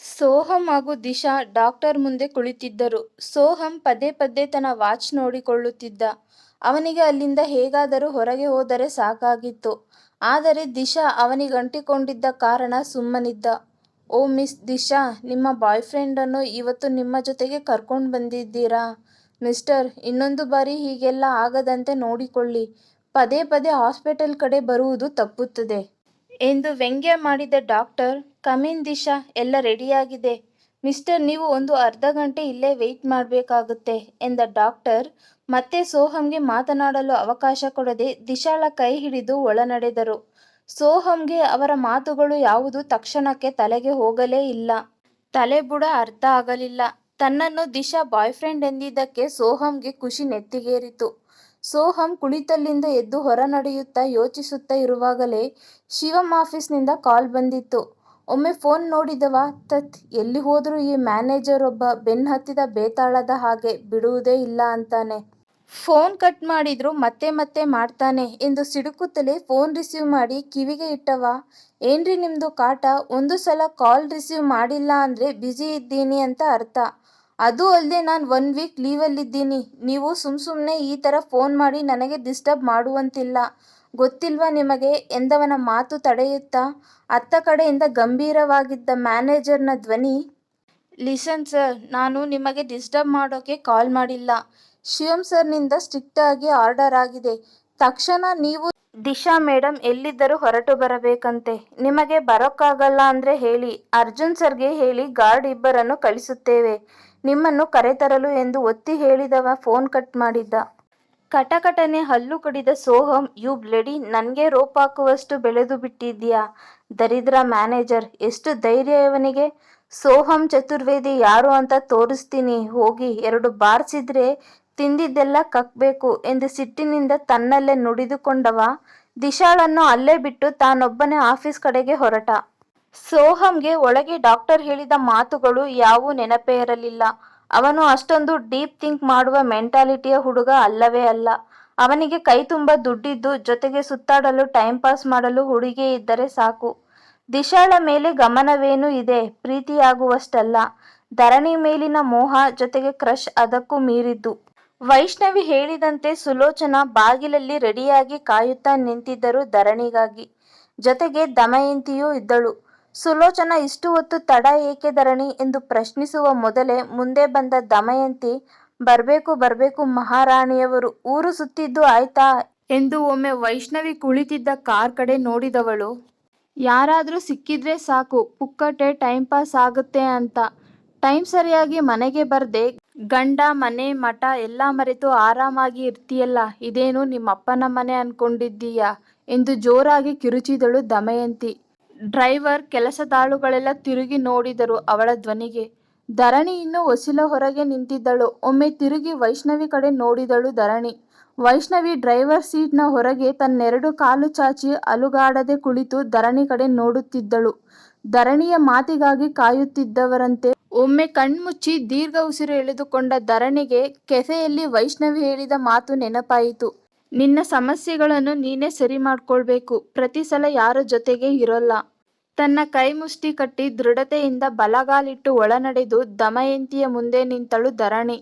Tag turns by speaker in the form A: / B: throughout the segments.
A: ಸೋಹಂ ಹಾಗೂ ದಿಶಾ ಡಾಕ್ಟರ್ ಮುಂದೆ ಕುಳಿತಿದ್ದರು. ಸೋಹಂ ಪದೇ ಪದೇ ತನ್ನ ವಾಚ್ ನೋಡಿಕೊಳ್ಳುತ್ತಿದ್ದ. ಅವನಿಗೆ ಅಲ್ಲಿಂದ ಹೇಗಾದರೂ ಹೊರಗೆ ಹೋದರೆ ಸಾಕಾಗಿತ್ತು. ಆದರೆ ದಿಶಾ ಅವನಿಗಂಟಿಕೊಂಡಿದ್ದ ಕಾರಣ ಸುಮ್ಮನಿದ್ದ. ಓ ಮಿಸ್ ದಿಶಾ, ನಿಮ್ಮ ಬಾಯ್ಫ್ರೆಂಡನ್ನು ಇವತ್ತು ನಿಮ್ಮ ಜೊತೆಗೆ ಕರ್ಕೊಂಡು ಬಂದಿದ್ದೀರಾ? ಮಿಸ್ಟರ್, ಇನ್ನೊಂದು ಬಾರಿ ಹೀಗೆಲ್ಲ ಆಗದಂತೆ ನೋಡಿಕೊಳ್ಳಿ. ಪದೇ ಪದೇ ಹಾಸ್ಪಿಟಲ್ ಕಡೆ ಬರುವುದು ತಪ್ಪುತ್ತದೆ. ಎಂದು ವ್ಯಂಗ್ಯ ಮಾಡಿದ ಡಾಕ್ಟರ್, ಕಮಿನ್ ದಿಶಾ, ಎಲ್ಲ ರೆಡಿಯಾಗಿದೆ. ಮಿಸ್ಟರ್ ನೀವು ಒಂದು ಅರ್ಧ ಗಂಟೆ ಇಲ್ಲೇ ವೆಯ್ಟ್ ಮಾಡಬೇಕಾಗುತ್ತೆ ಎಂದ ಡಾಕ್ಟರ್ ಮತ್ತೆ ಸೋಹಂಗೆ ಮಾತನಾಡಲು ಅವಕಾಶ ಕೊಡದೆ ದಿಶಾಳ ಕೈ ಹಿಡಿದು ಒಳನಡೆದರು ಸೋಹಂಗೆ ಅವರ ಮಾತುಗಳು ಯಾವುದು ತಕ್ಷಣಕ್ಕೆ ತಲೆಗೆ ಹೋಗಲೇ ಇಲ್ಲ. ತಲೆ ಬುಡ ಅರ್ಥ ಆಗಲಿಲ್ಲ. ತನ್ನನ್ನು ದಿಶಾ ಬಾಯ್ಫ್ರೆಂಡ್ ಎಂದಿದ್ದಕ್ಕೆ ಸೋಹಂಗೆ ಖುಷಿ ನೆತ್ತಿಗೇರಿತು. ಸೋಹಂ ಕುಳಿತಲ್ಲಿಂದ ಎದ್ದು ಹೊರ ನಡೆಯುತ್ತಾ ಯೋಚಿಸುತ್ತಾ ಇರುವಾಗಲೇ ಶಿವಮ್ ಆಫೀಸ್ನಿಂದ ಕಾಲ್ ಬಂದಿತ್ತು. ಒಮ್ಮೆ ಫೋನ್ ನೋಡಿದವ ತತ್ ಎಲ್ಲಿ ಹೋದರೂ ಈ ಮ್ಯಾನೇಜರ್ ಒಬ್ಬ ಬೆನ್ ಹತ್ತಿದ ಬೇತಾಳದ ಹಾಗೆ ಬಿಡುವುದೇ ಇಲ್ಲ ಅಂತಾನೆ. ಫೋನ್ ಕಟ್ ಮಾಡಿದ್ರು ಮತ್ತೆ ಮತ್ತೆ ಮಾಡ್ತಾನೆ ಎಂದು ಸಿಡುಕುತ್ತಲೇ ಫೋನ್ ರಿಸೀವ್ ಮಾಡಿ ಕಿವಿಗೆ ಇಟ್ಟವ, ಏನ್ರಿ ನಿಮ್ದು ಕಾಟ, ಒಂದು ಸಲ ಕಾಲ್ ರಿಸೀವ್ ಮಾಡಿಲ್ಲ ಅಂದ್ರೆ ಬ್ಯುಸಿ ಇದ್ದೀನಿ ಅಂತ ಅರ್ಥ. ಅದೂ ಅಲ್ಲದೆ ನಾನು ಒನ್ ವೀಕ್ ಲೀವಲ್ಲಿದ್ದೀನಿ. ನೀವು ಸುಮ್ ಸುಮ್ಮನೆ ಈ ಥರ ಫೋನ್ ಮಾಡಿ ನನಗೆ ಡಿಸ್ಟರ್ಬ್ ಮಾಡುವಂತಿಲ್ಲ ಗೊತ್ತಿಲ್ವಾ ನಿಮಗೆ ಎಂದವನ ಮಾತು ತಡೆಯುತ್ತಾ ಅತ್ತ ಕಡೆಯಿಂದ ಗಂಭೀರವಾಗಿದ್ದ ಮ್ಯಾನೇಜರ್ನ ಧ್ವನಿ ಲಿಸನ್ ಸರ್, ನಾನು ನಿಮಗೆ ಡಿಸ್ಟರ್ಬ್ ಮಾಡೋಕ್ಕೆ ಕಾಲ್ ಮಾಡಿಲ್ಲ. ಶಿವಂ ಸರ್ನಿಂದ ಸ್ಟ್ರಿಕ್ಟಾಗಿ ಆರ್ಡರ್ ಆಗಿದೆ. ತಕ್ಷಣ ನೀವು ದಿಶಾ ಮೇಡಮ್ ಎಲ್ಲಿದ್ದರೂ ಹೊರಟು ಬರಬೇಕಂತೆ. ನಿಮಗೆ ಬರೋಕ್ಕಾಗಲ್ಲ ಅಂದರೆ ಹೇಳಿ. ಅರ್ಜುನ್ ಸರ್ಗೆ ಹೇಳಿ ಗಾರ್ಡ್ ಇಬ್ಬರನ್ನು ಕಳಿಸುತ್ತೇವೆ ನಿಮ್ಮನ್ನು ಕರೆತರಲು ಎಂದು ಒತ್ತಿ ಹೇಳಿದವ ಫೋನ್ ಕಟ್ ಮಾಡಿದ್ದ. ಕಟಕಟನೆ ಹಲ್ಲು ಕಡಿದ ಸೋಹಂ ಯು ಬ್ಲಡಿ ನನಗೆ ರೋಪ್ ಹಾಕುವಷ್ಟು ಬೆಳೆದು ಬಿಟ್ಟಿದ್ಯಾ ದರಿದ್ರ ಮ್ಯಾನೇಜರ್, ಎಷ್ಟು ಧೈರ್ಯ ಇವನಿಗೆ. ಸೋಹಂ ಚತುರ್ವೇದಿ ಯಾರು ಅಂತ ತೋರಿಸ್ತೀನಿ ಹೋಗಿ ಎರಡು ಬಾರ್ಸಿದ್ರೆ ತಿಂದಿದ್ದೆಲ್ಲ ಕಕ್ಕಬೇಕು ಎಂದು ಸಿಟ್ಟಿನಿಂದ ತನ್ನಲ್ಲೇ ನುಡಿದುಕೊಂಡವ ದಿಶಾಳನ್ನು ಅಲ್ಲೇ ಬಿಟ್ಟು ತಾನೊಬ್ಬನೇ ಆಫೀಸ್ ಕಡೆಗೆ ಹೊರಟ. ಸೋಹಂಗೆ ಒಳಗೆ ಡಾಕ್ಟರ್ ಹೇಳಿದ ಮಾತುಗಳು ಯಾವೂ ನೆನಪೇ ಇರಲಿಲ್ಲ. ಅವನು ಅಷ್ಟೊಂದು ಡೀಪ್ ಥಿಂಕ್ ಮಾಡುವ ಮೆಂಟಾಲಿಟಿಯ ಹುಡುಗ ಅಲ್ಲವೇ ಅಲ್ಲ. ಅವನಿಗೆ ಕೈ ತುಂಬಾ ದುಡ್ಡಿದ್ದು, ಜೊತೆಗೆ ಸುತ್ತಾಡಲು ಟೈಮ್ ಪಾಸ್ ಮಾಡಲು ಹುಡುಗಿ ಇದ್ದರೆ ಸಾಕು. ದಿಶಾಳ ಮೇಲೆ ಗಮನವೇನೂ ಇದೆ, ಪ್ರೀತಿಯಾಗುವಷ್ಟಲ್ಲ. ಧರಣಿ ಮೇಲಿನ ಮೋಹ, ಜೊತೆಗೆ ಕ್ರಶ್ ಅದಕ್ಕೂ ಮೀರಿದ್ದು. ವೈಷ್ಣವಿ ಹೇಳಿದಂತೆ ಸುಲೋಚನಾ ಬಾಗಿಲಲ್ಲಿ ರೆಡಿಯಾಗಿ ಕಾಯುತ್ತಾ ನಿಂತಿದ್ದರು ಧರಣಿಗಾಗಿ. ಜೊತೆಗೆ ದಮಯಂತಿಯೂ ಇದ್ದಳು. ಸುಲೋಚನಾ ಇಷ್ಟು ಹೊತ್ತು ತಡ ಏಕೆ ಧರಣಿ ಎಂದು ಪ್ರಶ್ನಿಸುವ ಮೊದಲೇ ಮುಂದೆ ಬಂದ ದಮಯಂತಿ, ಬರಬೇಕು ಬರಬೇಕು ಮಹಾರಾಣಿಯವರು ಊರು ಸುತ್ತಿದ್ದು ಆಯ್ತಾ ಎಂದು ಒಮ್ಮೆ ವೈಷ್ಣವಿ ಕುಳಿತಿದ್ದ ಕಾರ್ ಕಡೆ ನೋಡಿದವಳು ಯಾರಾದರೂ ಸಿಕ್ಕಿದ್ರೆ ಸಾಕು, ಪುಕ್ಕಟೆ ಟೈಮ್ ಪಾಸ್ ಆಗುತ್ತೆ ಅಂತ. ಟೈಮ್ ಸರಿಯಾಗಿ ಮನೆಗೆ ಬರದೆ, ಗಂಡ, ಮನೆ, ಮಠ ಎಲ್ಲ ಮರೆತು ಆರಾಮಾಗಿ ಇರ್ತೀಯಲ್ಲ, ಇದೇನು ನಿಮ್ಮಪ್ಪನ ಮನೆ ಅನ್ಕೊಂಡಿದ್ದೀಯಾ ಎಂದು ಜೋರಾಗಿ ಕಿರುಚಿದಳು ದಮಯಂತಿ. ಡ್ರೈವರ್, ಕೆಲಸದಾಳುಗಳೆಲ್ಲ ತಿರುಗಿ ನೋಡಿದರು ಅವಳ ಧ್ವನಿಗೆ. ಧರಣಿ ಇನ್ನೂ ಒಸಿಲ ಹೊರಗೆ ನಿಂತಿದ್ದಳು. ಒಮ್ಮೆ ತಿರುಗಿ ವೈಷ್ಣವಿ ಕಡೆ ನೋಡಿದಳು ಧರಣಿ. ವೈಷ್ಣವಿ ಡ್ರೈವರ್ ಸೀಟ್ನ ಹೊರಗೆ ತನ್ನೆರಡು ಕಾಲು ಚಾಚಿ ಅಲುಗಾಡದೆ ಕುಳಿತು ಧರಣಿ ಕಡೆ ನೋಡುತ್ತಿದ್ದಳು. ಧರಣಿಯ ಮಾತಿಗಾಗಿ ಕಾಯುತ್ತಿದ್ದವರಂತೆ ಒಮ್ಮೆ ಕಣ್ಮುಚ್ಚಿ ದೀರ್ಘ ಉಸಿರು ಎಳೆದುಕೊಂಡ ಧರಣಿಗೆ ಕೆಫೆಯಲ್ಲಿ ವೈಷ್ಣವಿ ಹೇಳಿದ ಮಾತು ನೆನಪಾಯಿತು. ನಿನ್ನ ಸಮಸ್ಯೆಗಳನ್ನು ನೀನೇ ಸರಿ ಮಾಡ್ಕೊಳ್ಬೇಕು. ಪ್ರತಿ ಸಲ ಯಾರ ಜೊತೆಗೆ ಇರೋಲ್ಲ. ತನ್ನ ಕೈ ಮುಷ್ಟಿ ಕಟ್ಟಿ ದೃಢತೆಯಿಂದ ಬಲಗಾಲಿಟ್ಟು ಒಳನಡೆದು ದಮಯಂತಿಯ ಮುಂದೆ ನಿಂತಳು ಧರಣಿ.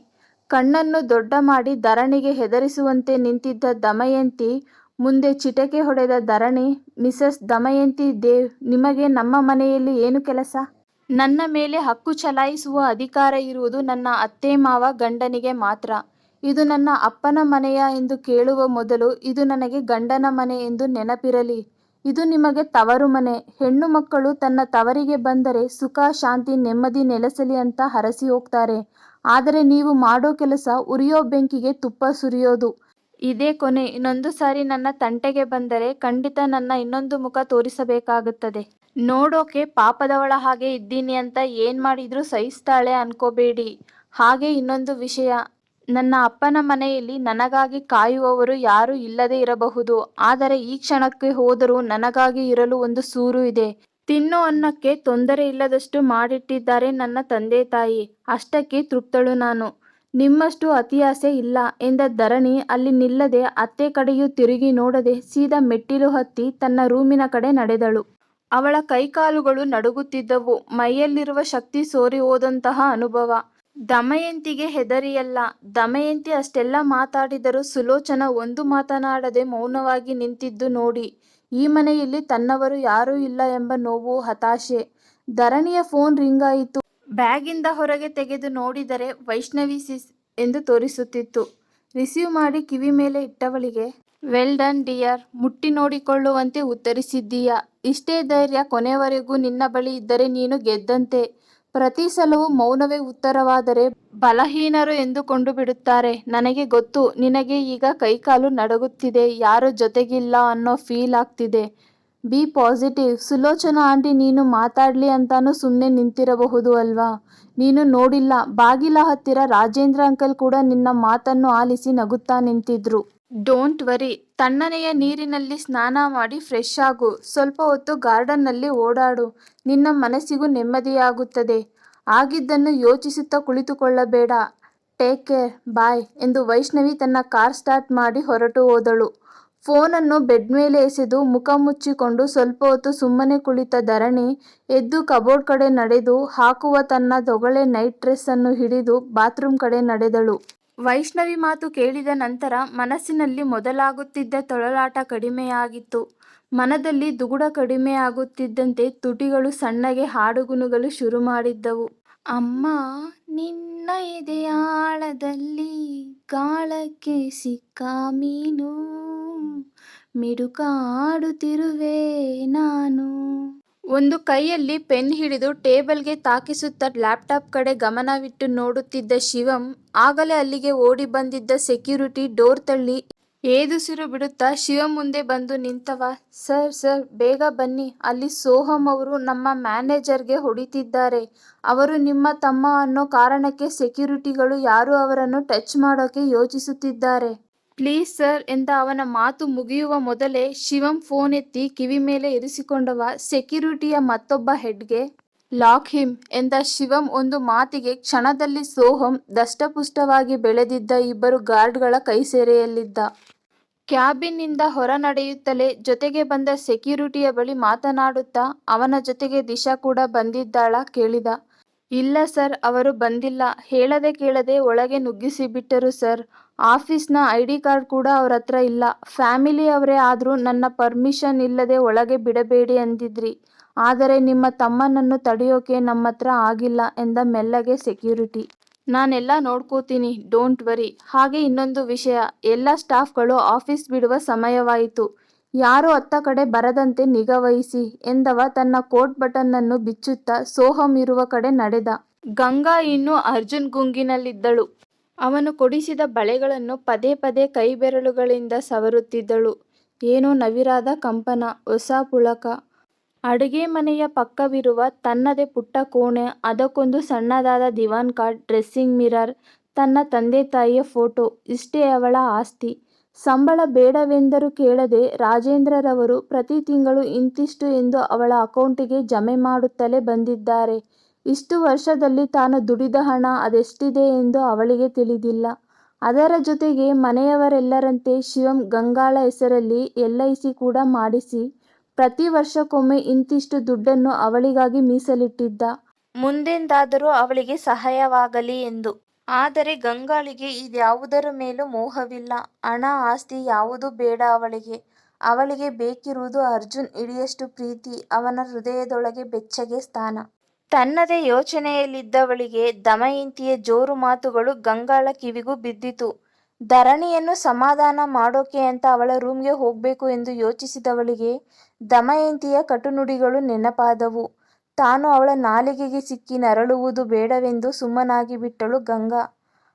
A: ಕಣ್ಣನ್ನು ದೊಡ್ಡ ಮಾಡಿ ಧರಣಿಗೆ ಹೆದರಿಸುವಂತೆ ನಿಂತಿದ್ದ ದಮಯಂತಿ, ಮುಂದೆ ಚಿಟಕೆ ಹೊಡೆದ ಧರಣಿ, ಮಿಸಸ್ ದಮಯಂತಿ ದೇವ್, ನಿಮಗೆ ನಮ್ಮ ಮನೆಯಲ್ಲಿ ಏನು ಕೆಲಸ? ನನ್ನ ಮೇಲೆ ಹಕ್ಕು ಚಲಾಯಿಸುವ ಅಧಿಕಾರ ಇರುವುದು ನನ್ನ ಅತ್ತೆ ಮಾವ ಗಂಡನಿಗೆ ಮಾತ್ರ. ಇದು ನನ್ನ ಅಪ್ಪನ ಮನೆಯ ಎಂದು ಕೇಳುವ ಮೊದಲು ಇದು ನನಗೆ ಗಂಡನ ಮನೆ ಎಂದು ನೆನಪಿರಲಿ. ಇದು ನಿಮಗೆ ತವರು ಮನೆ. ಹೆಣ್ಣು ಮಕ್ಕಳು ತನ್ನ ತವರಿಗೆ ಬಂದರೆ ಸುಖ, ಶಾಂತಿ, ನೆಮ್ಮದಿ ನೆಲೆಸಲಿ ಅಂತ ಹರಸಿ ಹೋಗ್ತಾರೆ. ಆದರೆ ನೀವು ಮಾಡೋ ಕೆಲಸ ಉರಿಯೋ ಬೆಂಕಿಗೆ ತುಪ್ಪ ಸುರಿಯೋದು. ಇದೇ ಕೊನೆ ಇನ್ನೊಂದು ಸಾರಿ ನನ್ನ ತಂಟೆಗೆ ಬಂದರೆ ಖಂಡಿತ ನನ್ನ ಇನ್ನೊಂದು ಮುಖ ತೋರಿಸಬೇಕಾಗುತ್ತದೆ. ನೋಡೋಕೆ ಪಾಪದವಳ ಹಾಗೆ ಇದ್ದೀನಿ ಅಂತ ಏನ್ ಮಾಡಿದ್ರು ಸಹಿಸ್ತಾಳೆ ಅನ್ಕೋಬೇಡಿ. ಹಾಗೆ ಇನ್ನೊಂದು ವಿಷಯ. ನನ್ನ ಅಪ್ಪನ ಮನೆಯಲ್ಲಿ ನನಗಾಗಿ ಕಾಯುವವರು ಯಾರೂ ಇಲ್ಲದೆ ಇರಬಹುದು. ಆದರೆ ಈ ಕ್ಷಣಕ್ಕೆ ಹೋದರೂ ನನಗಾಗಿ ಇರಲು ಒಂದು ಸೂರು ಇದೆ. ತಿನ್ನೋ ಅನ್ನಕ್ಕೆ ತೊಂದರೆ ಇಲ್ಲದಷ್ಟು ಮಾಡಿಟ್ಟಿದ್ದಾರೆ ನನ್ನ ತಂದೆ ತಾಯಿ. ಅಷ್ಟಕ್ಕೆ ತೃಪ್ತಳು ನಾನು. ನಿಮ್ಮಷ್ಟು ಅತಿಯಾಸೆ ಇಲ್ಲ ಎಂದ ಧರಣಿ ಅಲ್ಲಿ ನಿಲ್ಲದೆ ಅತ್ತೆ ಕಡೆಯೂ ತಿರುಗಿ ನೋಡದೆ ಸೀದಾ ಮೆಟ್ಟಿಲು ಹತ್ತಿ ತನ್ನ ರೂಮಿನ ಕಡೆ ನಡೆದಳು. ಅವಳ ಕೈಕಾಲುಗಳು ನಡುಗುತ್ತಿದ್ದವು ಮೈಯಲ್ಲಿರುವ ಶಕ್ತಿ ಸೋರಿ ಹೋದಂತಹ ಅನುಭವ ದಮಯಂತಿಗೆ ಹೆದರಿಯಲ್ಲ. ದಮಯಂತಿ ಅಷ್ಟೆಲ್ಲ ಮಾತಾಡಿದರೂ ಸುಲೋಚನ ಒಂದು ಮಾತನಾಡದೆ ಮೌನವಾಗಿ ನಿಂತಿದ್ದು ನೋಡಿ. ಈ ಮನೆಯಲ್ಲಿ ತನ್ನವರು ಯಾರೂ ಇಲ್ಲ ಎಂಬ ನೋವು ಹತಾಶೆ. ಧರಣಿಯ ಫೋನ್ ರಿಂಗ್ ಆಯಿತು ಬ್ಯಾಗಿಂದ ಹೊರಗೆ ತೆಗೆದು ನೋಡಿದರೆ ವೈಷ್ಣವಿ ಸಿಸ್ ಎಂದು ತೋರಿಸುತ್ತಿತ್ತು. ರಿಸೀವ್ ಮಾಡಿ ಕಿವಿ ಮೇಲೆ ಇಟ್ಟವಳಿಗೆ ವೆಲ್ ಡನ್ ಡಿಯರ್ ಮುಟ್ಟಿ ನೋಡಿಕೊಳ್ಳುವಂತೆ ಉತ್ತರಿಸಿದ್ದೀಯಾ. ಇಷ್ಟೇ ಧೈರ್ಯ ಕೊನೆವರೆಗೂ ನಿನ್ನ ಬಳಿ ಇದ್ದರೆ ನೀನು ಗೆದ್ದಂತೆ. ಪ್ರತಿ ಸಲವೂ ಮೌನವೇ ಉತ್ತರವಾದರೆ ಬಲಹೀನರು ಎಂದುಕೊಂಡು ಬಿಡುತ್ತಾರೆ ನನಗೆ ಗೊತ್ತು, ನಿನಗೆ ಈಗ ಕೈಕಾಲು ನಡುಗುತ್ತಿದೆ, ಯಾರು ಜೊತೆಗಿಲ್ಲ ಅನ್ನೋ ಫೀಲ್ ಆಗ್ತಿದೆ. ಬಿ ಪಾಸಿಟಿವ್ ಸುಲೋಚನಾ ಆಂಟಿ, ನೀನು ಮಾತಾಡ್ಲಿ ಅಂತಾನೂ ಸುಮ್ಮನೆ ನಿಂತಿರಬಹುದು ಅಲ್ವಾ? ನೀನು ನೋಡಿಲ್ಲ, ಬಾಗಿಲ ಹತ್ತಿರ ರಾಜೇಂದ್ರ ಅಂಕಲ್ ಕೂಡ ನಿನ್ನ ಮಾತನ್ನು ಆಲಿಸಿ ನಗುತ್ತಾ ನಿಂತಿದ್ರು. ಡೋಂಟ್ ವರಿ ತಣ್ಣನೆಯ ನೀರಿನಲ್ಲಿ ಸ್ನಾನ ಮಾಡಿ ಫ್ರೆಶ್ ಆಗು. ಸ್ವಲ್ಪ ಹೊತ್ತು ಗಾರ್ಡನ್ನಲ್ಲಿ ಓಡಾಡು. ನಿನ್ನ ಮನಸ್ಸಿಗೂ ನೆಮ್ಮದಿಯಾಗುತ್ತದೆ. ಆಗಿದ್ದನ್ನು ಯೋಚಿಸುತ್ತಾ ಕುಳಿತುಕೊಳ್ಳಬೇಡ. ಟೇಕ್ ಕೇರ್ ಬಾಯ್ ಎಂದು ವೈಷ್ಣವಿ ತನ್ನ ಕಾರ್ ಸ್ಟಾರ್ಟ್ ಮಾಡಿ ಹೊರಟು ಹೋದಳು. ಫೋನನ್ನು ಬೆಡ್ ಮೇಲೆ ಎಸೆದು ಮುಖ ಮುಚ್ಚಿಕೊಂಡು ಸ್ವಲ್ಪ ಹೊತ್ತು ಸುಮ್ಮನೆ ಕುಳಿತ ಧರಣಿ ಎದ್ದು ಕಬೋರ್ಡ್ ಕಡೆ ನಡೆದು ಹಾಕುವ ತನ್ನ ದೊಗಳೆ ನೈಟ್ ಡ್ರೆಸ್ ಅನ್ನು ಹಿಡಿದು ಬಾತ್ರೂಮ್ ಕಡೆ ನಡೆದಳು. ವೈಷ್ಣವಿ ಮಾತು ಕೇಳಿದ ನಂತರ ಮನಸ್ಸಿನಲ್ಲಿ ಮೊದಲಾಗುತ್ತಿದ್ದ ತೊಳಲಾಟ ಕಡಿಮೆಯಾಗಿತ್ತು. ಮನದಲ್ಲಿ ದುಗುಡ ಕಡಿಮೆಯಾಗುತ್ತಿದ್ದಂತೆ ತುಟಿಗಳು ಸಣ್ಣಗೆ ಹಾಡುಗುನುಗಳು ಶುರು ಮಾಡಿದ್ದವು ಅಮ್ಮ, ನಿನ್ನ ಎದೆಯಾಳದಲ್ಲಿ ಗಾಳಕ್ಕೆ ಸಿಕ್ಕ ಮೀನು, ಮಿಡುಕಾಡುತ್ತಿರುವೆ ನಾನು. ಒಂದು ಕೈಯಲ್ಲಿ ಪೆನ್ ಹಿಡಿದು ಟೇಬಲ್ಗೆ ತಾಕಿಸುತ್ತಾ ಲ್ಯಾಪ್ಟಾಪ್ ಕಡೆ ಗಮನವಿಟ್ಟು ನೋಡುತ್ತಿದ್ದ ಶಿವಂ, ಆಗಲೇ ಅಲ್ಲಿಗೆ ಓಡಿ ಬಂದಿದ್ದ ಸೆಕ್ಯೂರಿಟಿ ಡೋರ್ ತಳ್ಳಿ ಏದುಸಿರು ಬಿಡುತ್ತಾ ಶಿವಂ ಮುಂದೆ ಬಂದು ನಿಂತವ, ಸರ್ ಸರ್, ಬೇಗ ಬನ್ನಿ, ಅಲ್ಲಿ ಸೋಹಮ್ ಅವರು ನಮ್ಮ ಮ್ಯಾನೇಜರ್ಗೆ ಹೊಡಿತಿದ್ದಾರೆ. ಅವರು ನಿಮ್ಮ ತಮ್ಮ ಅನ್ನೋ ಕಾರಣಕ್ಕೆ ಸೆಕ್ಯೂರಿಟಿಗಳು ಯಾರು ಅವರನ್ನು ಟಚ್ ಮಾಡೋಕೆ ಯೋಚಿಸುತ್ತಿದ್ದಾರೆ. ಪ್ಲೀಸ್ ಸರ್ ಎಂದ ಅವನ ಮಾತು ಮುಗಿಯುವ ಮೊದಲೇ ಶಿವಂ ಫೋನ್ ಎತ್ತಿ ಕಿವಿ ಮೇಲೆ ಇರಿಸಿಕೊಂಡವ ಸೆಕ್ಯೂರಿಟಿಯ ಮತ್ತೊಬ್ಬ ಹೆಡ್ಗೆ, ಲಾಕ್ ಹಿಮ್ ಎಂದ ಶಿವಂ ಒಂದು ಮಾತಿಗೆ ಕ್ಷಣದಲ್ಲಿ ಸೋಹಂ ದಷ್ಟಪುಷ್ಟವಾಗಿ ಬೆಳೆದಿದ್ದ ಇಬ್ಬರು ಗಾರ್ಡ್ಗಳ ಕೈಸೆರೆಯಲ್ಲಿದ್ದ ಕ್ಯಾಬಿನ್ನಿಂದ ಹೊರ ನಡೆಯುತ್ತಲೇ ಜೊತೆಗೆ ಬಂದ ಸೆಕ್ಯೂರಿಟಿಯ ಬಳಿ ಮಾತನಾಡುತ್ತಾ ಅವನ ಜೊತೆಗೆ ದಿಶಾ ಕೂಡ ಬಂದಿದ್ದಾಳ ಕೇಳಿದ. ಇಲ್ಲ ಸರ್, ಅವರು ಬಂದಿಲ್ಲ. ಹೇಳದೆ ಕೇಳದೆ ಒಳಗೆ ನುಗ್ಗಿಸಿಬಿಟ್ಟರು ಸರ್. ಆಫೀಸ್ನ ಐ ಡಿ ಕಾರ್ಡ್ ಕೂಡ ಅವ್ರ ಹತ್ರ ಇಲ್ಲ. ಫ್ಯಾಮಿಲಿ ಅವರೇ ಆದರೂ ನನ್ನ ಪರ್ಮಿಷನ್ ಇಲ್ಲದೆ ಒಳಗೆ ಬಿಡಬೇಡಿ ಅಂದಿದ್ರಿ. ಆದರೆ ನಿಮ್ಮ ತಮ್ಮನನ್ನು ತಡೆಯೋಕೆ ನಮ್ಮ ಹತ್ರ ಆಗಿಲ್ಲ ಎಂದ ಮೆಲ್ಲಗೆ ಸೆಕ್ಯೂರಿಟಿ. ನಾನೆಲ್ಲ ನೋಡ್ಕೋತೀನಿ, ಡೋಂಟ್ ವರಿ. ಹಾಗೆ ಇನ್ನೊಂದು ವಿಷಯ. ಎಲ್ಲ ಸ್ಟಾಫ್ಗಳು ಆಫೀಸ್ ಬಿಡುವ ಸಮಯವಾಯಿತು. ಯಾರು ಅತ್ತ ಕಡೆ ಬರದಂತೆ ನಿಗಾವಹಿಸಿ ಎಂದವ ತನ್ನ ಕೋಟ್ ಬಟನ್ನನ್ನು ಬಿಚ್ಚುತ್ತಾ ಸೋಹಂ ಇರುವ ಕಡೆ ನಡೆದ. ಗಂಗಾ ಇನ್ನೂ ಅರ್ಜುನ್ ಗುಂಗಿನಲ್ಲಿದ್ದಳು. ಅವನು ಕೊಡಿಸಿದ ಬಳೆಗಳನ್ನು ಪದೇ ಪದೇ ಕೈಬೆರಳುಗಳಿಂದ ಸವರುತ್ತಿದ್ದಳು. ಏನೋ ನವಿರಾದ ಕಂಪನ, ಹೊಸ ಪುಳಕ. ಅಡುಗೆ ಮನೆಯ ಪಕ್ಕವಿರುವ ತನ್ನದೇ ಪುಟ್ಟ ಕೋಣೆ, ಅದಕ್ಕೊಂದು ಸಣ್ಣದಾದ ದಿವಾನ್ ಕಾರ್ಡ್, ಡ್ರೆಸ್ಸಿಂಗ್ ಮಿರರ್, ತನ್ನ ತಂದೆ ತಾಯಿಯ ಫೋಟೋ, ಇಷ್ಟೇ ಅವಳ ಆಸ್ತಿ. ಸಂಬಳ ಬೇಡವೆಂದರೂ ಕೇಳದೆ ರಾಜೇಂದ್ರರವರು ಪ್ರತಿ ತಿಂಗಳು ಇಂತಿಷ್ಟು ಎಂದು ಅವಳ ಅಕೌಂಟಿಗೆ ಜಮೆ ಮಾಡುತ್ತಲೇ ಬಂದಿದ್ದಾರೆ. ಇಷ್ಟು ವರ್ಷದಲ್ಲಿ ತಾನು ದುಡಿದ ಹಣ ಅದೆಷ್ಟಿದೆ ಎಂದು ಅವಳಿಗೆ ತಿಳಿದಿಲ್ಲ. ಅದರ ಜೊತೆಗೆ ಮನೆಯವರೆಲ್ಲರಂತೆ ಶಿವಂ ಗಂಗಾಳ ಹೆಸರಲ್ಲಿ ಎಲ್ ಐ ಸಿ ಕೂಡ ಮಾಡಿಸಿ ಪ್ರತಿ ವರ್ಷಕ್ಕೊಮ್ಮೆ ಇಂತಿಷ್ಟು ದುಡ್ಡನ್ನು ಅವಳಿಗಾಗಿ ಮೀಸಲಿಟ್ಟಿದ್ದ. ಮುಂದೆಂದಾದರೂ ಅವಳಿಗೆ ಸಹಾಯವಾಗಲಿ ಎಂದು. ಆದರೆ ಗಂಗಾಳಿಗೆ ಇದ್ಯಾವುದರ ಮೇಲೂ ಮೋಹವಿಲ್ಲ. ಹಣ ಆಸ್ತಿ ಯಾವುದೂ ಬೇಡ ಅವಳಿಗೆ. ಅವಳಿಗೆ ಬೇಕಿರುವುದು ಅರ್ಜುನ್ ಇಡಿಯಷ್ಟು ಪ್ರೀತಿ, ಅವನ ಹೃದಯದೊಳಗೆ ಬೆಚ್ಚಗೆ ಸ್ಥಾನ. ತನ್ನದೇ ಯೋಚನೆಯಲ್ಲಿದ್ದವಳಿಗೆ ದಮಯಂತಿಯ ಜೋರು ಮಾತುಗಳು ಗಂಗಾಳ ಕಿವಿಗೂ ಬಿದ್ದಿತು. ಧರಣಿಯನ್ನು ಸಮಾಧಾನ ಮಾಡೋಕೆ ಅಂತ ಅವಳ ರೂಮ್ಗೆ ಹೋಗ್ಬೇಕು ಎಂದು ಯೋಚಿಸಿದವಳಿಗೆ ದಮಯಂತಿಯ ಕಟುನುಡಿಗಳು ನೆನಪಾದವು. ತಾನು ಅವಳ ನಾಲಿಗೆಗೆ ಸಿಕ್ಕಿ ನರಳುವುದು ಬೇಡವೆಂದು ಸುಮ್ಮನಾಗಿ ಬಿಟ್ಟಳು ಗಂಗಾ.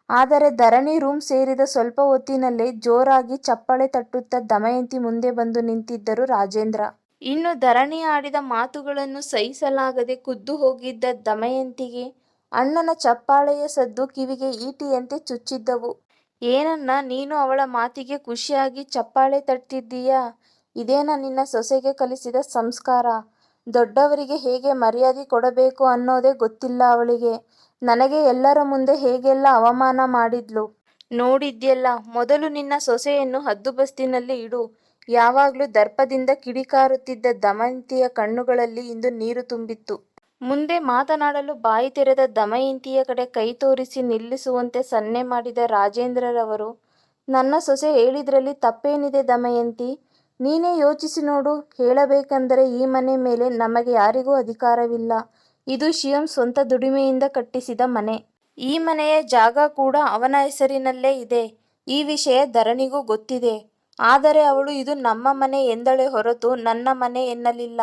A: ಆದರೆ ಧರಣಿ ರೂಮ್ ಸೇರಿದ ಸ್ವಲ್ಪ ಹೊತ್ತಿನಲ್ಲೇ ಜೋರಾಗಿ ಚಪ್ಪಳೆ ತಟ್ಟುತ್ತಾ ದಮಯಂತಿ ಮುಂದೆ ಬಂದು ನಿಂತಿದ್ದರು ರಾಜೇಂದ್ರ. ಇನ್ನು ಧರಣಿ ಆಡಿದ ಮಾತುಗಳನ್ನು ಸಹಿಸಲಾಗದೆ ಕುದ್ದು ಹೋಗಿದ್ದ ದಮಯಂತಿಗೆ, ಅಣ್ಣನ ಚಪ್ಪಾಳೆಯ ಸದ್ದು ಕಿವಿಗೆ ಈಟಿಯಂತೆ ಚುಚ್ಚಿದ್ದವು. ಏನನ್ನ, ನೀನು ಅವಳ ಮಾತಿಗೆ ಖುಷಿಯಾಗಿ ಚಪ್ಪಾಳೆ ತಟ್ಟಿದ್ದೀಯಾ? ಇದೇನಾ ನಿನ್ನ ಸೊಸೆಗೆ ಕಲಿಸಿದ ಸಂಸ್ಕಾರ? ದೊಡ್ಡವರಿಗೆ ಹೇಗೆ ಮರ್ಯಾದೆ ಕೊಡಬೇಕು ಅನ್ನೋದೇ ಗೊತ್ತಿಲ್ಲ ಅವಳಿಗೆ. ನನಗೆ ಎಲ್ಲರ ಮುಂದೆ ಹೇಗೆಲ್ಲ ಅವಮಾನ ಮಾಡಿದ್ಲು? ನೋಡಿದ್ಯಲ್ಲ, ಮೊದಲು ನಿನ್ನ ಸೊಸೆಯನ್ನು ಹದ್ದುಬಸ್ತಿನಲ್ಲಿ ಇಡು. ಯಾವಾಗ್ಲೂ ದರ್ಪದಿಂದ ಕಿಡಿಕಾರುತ್ತಿದ್ದ ದಮಯಂತಿಯ ಕಣ್ಣುಗಳಲ್ಲಿ ಇಂದು ನೀರು ತುಂಬಿತ್ತು. ಮುಂದೆ ಮಾತನಾಡಲು ಬಾಯಿ ತೆರೆದ ದಮಯಂತಿಯ ಕಡೆ ಕೈ ತೋರಿಸಿ ನಿಲ್ಲಿಸುವಂತೆ ಸನ್ನೆ ಮಾಡಿದ ರಾಜೇಂದ್ರರವರು, ನನ್ನ ಸೊಸೆ ಹೇಳಿದ್ರಲ್ಲಿ ತಪ್ಪೇನಿದೆ ದಮಯಂತಿ? ನೀನೇ ಯೋಚಿಸಿ ನೋಡು. ಹೇಳಬೇಕೆಂದರೆ ಈ ಮನೆ ಮೇಲೆ ನಮಗೆ ಯಾರಿಗೂ ಅಧಿಕಾರವಿಲ್ಲ. ಇದು ಶಿವಂ ಸ್ವಂತ ದುಡಿಮೆಯಿಂದ ಕಟ್ಟಿಸಿದ ಮನೆ. ಈ ಮನೆಯ ಜಾಗ ಕೂಡ ಅವನ ಹೆಸರಿನಲ್ಲೇ ಇದೆ. ಈ ವಿಷಯ ಧರಣಿಗೂ ಗೊತ್ತಿದೆ. ಆದರೆ ಅವಳು, ಇದು ನಮ್ಮ ಮನೆ ಎಂದಳೇ ಹೊರತು ನನ್ನ ಮನೆ ಎನ್ನಲಿಲ್ಲ.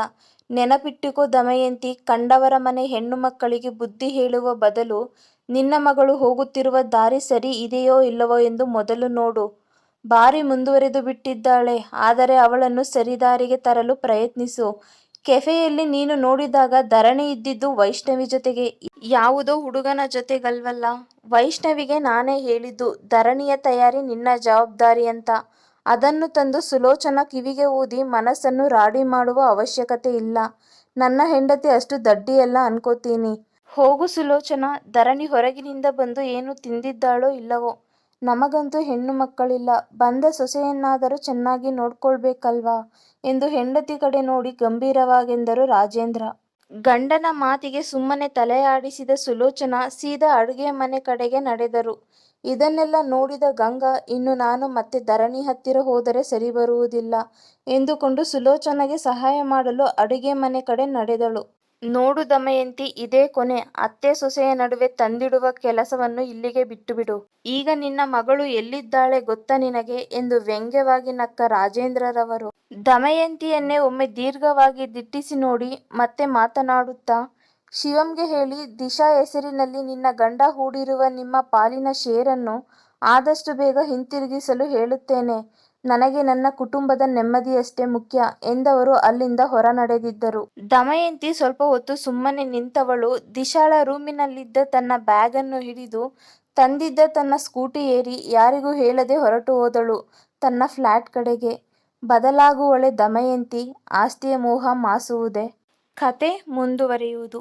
A: ನೆನಪಿಟ್ಟುಕೋ ದಮಯಂತಿ, ಕಂಡವರ ಮನೆ ಹೆಣ್ಣು ಮಕ್ಕಳಿಗೆ ಬುದ್ಧಿ ಹೇಳುವ ಬದಲು ನಿನ್ನ ಮಗಳು ಹೋಗುತ್ತಿರುವ ದಾರಿ ಸರಿ ಇದೆಯೋ ಇಲ್ಲವೋ ಎಂದು ಮೊದಲು ನೋಡು. ಬಾರಿ ಮುಂದುವರೆದು ಬಿಟ್ಟಿದ್ದಾಳೆ. ಆದರೆ ಅವಳನ್ನು ಸರಿದಾರಿಗೆ ತರಲು ಪ್ರಯತ್ನಿಸು. ಕೆಫೆಯಲ್ಲಿ ನೀನು ನೋಡಿದಾಗ ಧರಣಿ ಇದ್ದಿದ್ದು ವೈಷ್ಣವಿ ಜೊತೆಗೆ. ಯಾವುದೋ ಹುಡುಗನ ಜೊತೆಗಲ್ವಲ್ಲ. ವೈಷ್ಣವಿಗೆ ನಾನೇ ಹೇಳಿದ್ದು, ಧರಣಿಯ ತಯಾರಿ ನಿನ್ನ ಜವಾಬ್ದಾರಿ ಅಂತ. ಅದನ್ನು ತಂದು ಸುಲೋಚನ ಕಿವಿಗೆ ಊದಿ ಮನಸ್ಸನ್ನು ರಾಡಿ ಮಾಡುವ ಅವಶ್ಯಕತೆ ಇಲ್ಲ. ನನ್ನ ಹೆಂಡತಿ ಅಷ್ಟು ದಡ್ಡಿಯಲ್ಲ ಅನ್ಕೋತೀನಿ. ಹೋಗು ಸುಲೋಚನ ಧರಣಿ ಹೊರಗಿನಿಂದ ಬಂದು ಏನು ತಿಂದಿದ್ದಾಳೋ ಇಲ್ಲವೋ. ನಮಗಂತೂ ಹೆಣ್ಣು ಮಕ್ಕಳಿಲ್ಲ. ಬಂದ ಸೊಸೆಯನ್ನಾದರೂ ಚೆನ್ನಾಗಿ ನೋಡ್ಕೊಳ್ಬೇಕಲ್ವಾ ಎಂದು ಹೆಂಡತಿ ಕಡೆ ನೋಡಿ ಗಂಭೀರವಾಗೆಂದರು ರಾಜೇಂದ್ರ. ಗಂಡನ ಮಾತಿಗೆ ಸುಮ್ಮನೆ ತಲೆಯಾಡಿಸಿದ ಸುಲೋಚನಾ ಸೀದಾ ಅಡುಗೆ ಮನೆ ಕಡೆಗೆ ನಡೆದರು. ಇದನ್ನೆಲ್ಲ ನೋಡಿದ ಗಂಗಾ, ಇನ್ನು ನಾನು ಮತ್ತೆ ಧರಣಿ ಹತ್ತಿರ ಹೋದರೆ ಸರಿಬರುವುದಿಲ್ಲ ಎಂದುಕೊಂಡು ಸುಲೋಚನೆಗೆ ಸಹಾಯ ಮಾಡಲು ಅಡುಗೆ ಮನೆ ಕಡೆ ನಡೆದಳು. ನೋಡು ದಮಯಂತಿ ಇದೇ ಕೊನೆ. ಅತ್ತೆ ಸೊಸೆಯ ನಡುವೆ ತಂದಿಡುವ ಕೆಲಸವನ್ನು ಇಲ್ಲಿಗೆ ಬಿಟ್ಟುಬಿಡು. ಈಗ ನಿನ್ನ ಮಗಳು ಎಲ್ಲಿದ್ದಾಳೆ ಗೊತ್ತಾ ನಿನಗೆ ಎಂದು ವ್ಯಂಗ್ಯವಾಗಿ ನಕ್ಕ ರಾಜೇಂದ್ರರವರು. ದಮಯಂತಿಯನ್ನೇ ಒಮ್ಮೆ ದೀರ್ಘವಾಗಿ ದಿಟ್ಟಿಸಿ ನೋಡಿ ಮತ್ತೆ ಮಾತನಾಡುತ್ತಾ ಶಿವಂಗೆ ಹೇಳಿ, ದಿಶಾ ಹೆಸರಿನಲ್ಲಿ ನಿನ್ನ ಗಂಡ ಹೂಡಿರುವ ನಿಮ್ಮ ಪಾಲಿನ ಷೇರನ್ನು ಆದಷ್ಟು ಬೇಗ ಹಿಂತಿರುಗಿಸಲು ಹೇಳುತ್ತೇನೆ. ನನಗೆ ನನ್ನ ಕುಟುಂಬದ ನೆಮ್ಮದಿಯಷ್ಟೇ ಮುಖ್ಯ ಎಂದವರು ಅಲ್ಲಿಂದ ಹೊರ ನಡೆದಿದ್ದರು. ದಮಯಂತಿ ಸ್ವಲ್ಪ ಹೊತ್ತು ಸುಮ್ಮನೆ ನಿಂತವಳು ದಿಶಾಳ ರೂಮಿನಲ್ಲಿದ್ದ ತನ್ನ ಬ್ಯಾಗನ್ನು ಹಿಡಿದು ತಂದಿದ್ದ ತನ್ನ ಸ್ಕೂಟಿ ಏರಿ ಯಾರಿಗೂ ಹೇಳದೆ ಹೊರಟು ಹೋದಳು ತನ್ನ ಫ್ಲಾಟ್ ಕಡೆಗೆ. ಬದಲಾಗುವಳೆ ದಮಯಂತಿ? ಆಸ್ತಿಯ ಮೋಹ ಮಾಸುವುದೇ? ಕಥೆ ಮುಂದುವರಿಯುವುದು.